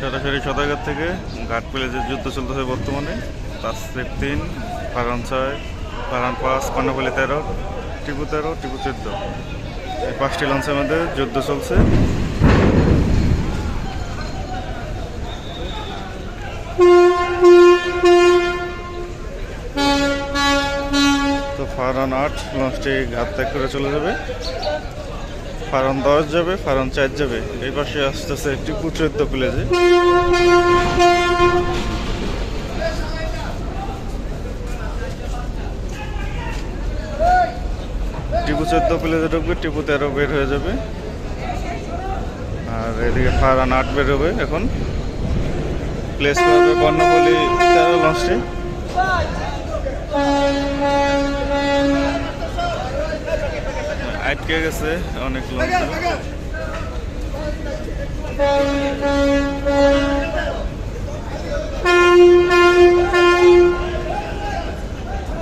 সরাসরি সদাগর থেকে ঘাট প্লেজের যুদ্ধ চলতেছে বর্তমানে। তাস্ত্রিক তিন ফারান ছয় ফারান পাঁচ কর্ণপল্লী তেরো, টিপু তেরো, টিপু চোদ্দ। এই পাঁচটি লঞ্চের মধ্যে যুদ্ধ চলছে। তো ফারান আট, লঞ্চটি ঘাট ত্যাগ করে চলে যাবে। ফারন দশ যাবে, ফারন চার যাবে। এই পাশে আসতেছে টিপু চোদ্দ প্লেজে টিপু চোদ্দ প্লেজে ঢুকবে, টিপু তেরো বের হয়ে যাবে। আর এদিকে ফারান বের হবে এখন। প্লেস করবে কর্ণপল্লী তেরো লঞ্চটি আটকে গেছে অনেক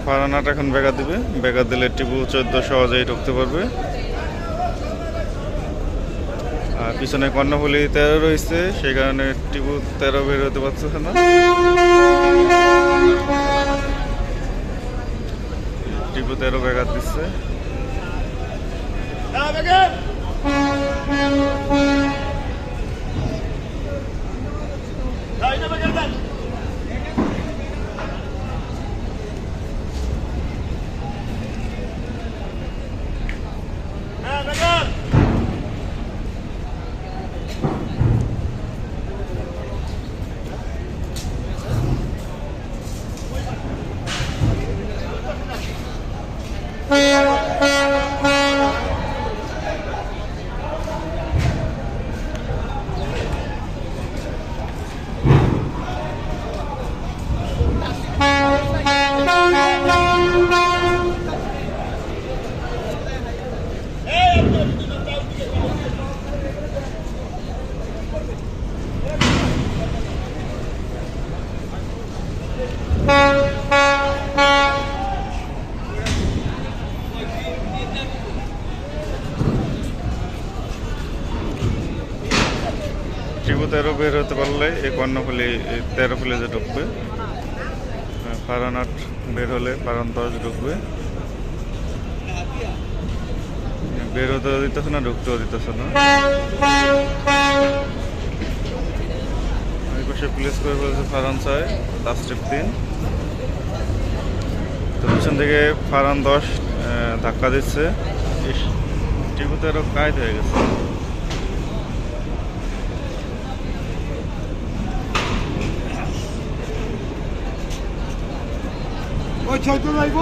ফারানাট এখন বেগা দিবে। বেগা দিলে টিপু চোদ্দ সহজেই ঢুকতে পারবে। আর পিছনে কর্ণফুলি তেরো রয়েছে, সেই কারণে টিপু তেরো বের হতে পারছে না। টিপু তেরো বেগা দিচ্ছে। Have again. টিপু তেরো বের হতে পারলে এই কর্ণফুলি তেরো প্লেজে ঢুকবে ফারান আট বের হলে ফারান দশ ঢুকবে। বের হতে দিতেছে না, ঢুকতেও দিতেছে না। পাশে প্লেস করে বলছে ফারান ছয় লাস্ট স্টেপ তো পিছন থেকে ফারান দশ ধাক্কা দিচ্ছে। টিপু তেরো কায়দ হয়ে গেছে। ওই ছয় তো যাইব